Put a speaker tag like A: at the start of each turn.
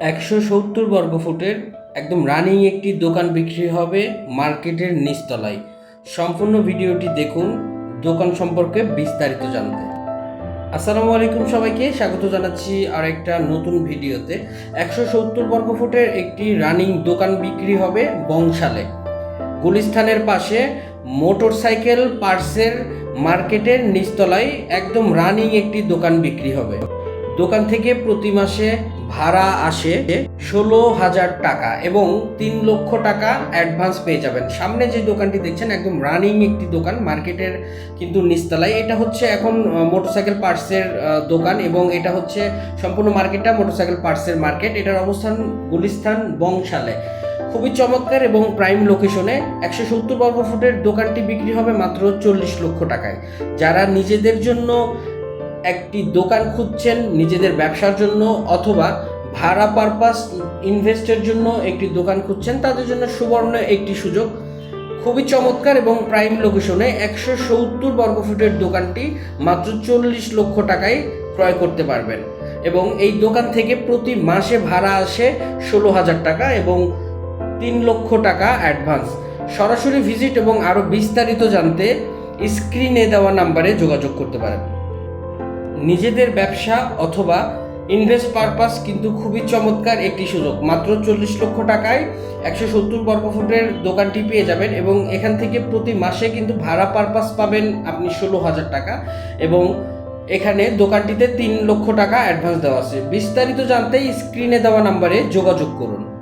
A: একশো সত্তর বর্গফুটের একদম রানিং একটি দোকান বিক্রি হবে মার্কেটের নিচতলায়। সম্পূর্ণ ভিডিওটি দেখুন, দোকান সম্পর্কে বিস্তারিত জানতে। আসসালামু আলাইকুম সবাইকে, স্বাগত জানাচ্ছি আর একটা নতুন ভিডিওতে। একশো সত্তর বর্গফুটের একটি রানিং দোকান বিক্রি হবে বংশালে। গুলিস্থানের পাশে মোটরসাইকেল পার্সের মার্কেটের নিচতলায় একদম রানিং একটি দোকান বিক্রি হবে। দোকান থেকে প্রতি মাসে ভাড়া আসে ষোলো হাজার টাকা এবং তিন লক্ষ টাকা অ্যাডভান্স পেয়ে যাবেন। সামনে যে দোকানটি দেখছেন, একদম রানিং একটি দোকান মার্কেটের কিন্তু নিচতলায়। এটা হচ্ছে এখন মোটরসাইকেল পার্টসের দোকান এবং এটা হচ্ছে সম্পূর্ণ মার্কেটটা মোটরসাইকেল পার্টসের মার্কেট এটার অবস্থান গুলিস্তান বংশালে। খুবই চমৎকার এবং প্রাইম লোকেশনে একশো সত্তর বর্গ ফুটের দোকানটি বিক্রি হবে মাত্র চল্লিশ লক্ষ টাকায়। যারা নিজেদের জন্য একটি দোকান খুঁজছেন নিজেদের ব্যবসার জন্য অথবা ভাড়া পারপাস ইনভেস্টের জন্য একটি দোকান খুঁজছেন, তাদের জন্য সুবর্ণ একটি সুযোগ। খুবই চমৎকার এবং প্রাইম লোকেশনে একশো সত্তর বর্গফুটের দোকানটি মাত্র চল্লিশ লক্ষ টাকায় ক্রয় করতে পারবেন এবং এই দোকান থেকে প্রতি মাসে ভাড়া আসে ষোলো হাজার টাকা এবং তিন লক্ষ টাকা অ্যাডভান্স। সরাসরি ভিজিট এবং আরও বিস্তারিত জানতে স্ক্রিনে দেওয়া নাম্বারে যোগাযোগ করতে পারেন। নিজেদের ব্যবসা অথবা ইনভেস্ট পারপাস কিন্তু খুবই চমৎকার একটি সুযোগ। মাত্র চল্লিশ লক্ষ টাকায় একশো সত্তর বর্গফুটের দোকানটি পেয়ে যাবেন এবং এখান থেকে প্রতি মাসে কিন্তু ভাড়া পারপাস পাবেন আপনি ষোলো হাজার টাকা এবং এখানে দোকানটিতে তিন লক্ষ টাকা অ্যাডভান্স দেওয়া আছে। বিস্তারিত জানতে স্ক্রিনে দেওয়া নাম্বারে যোগাযোগ করুন।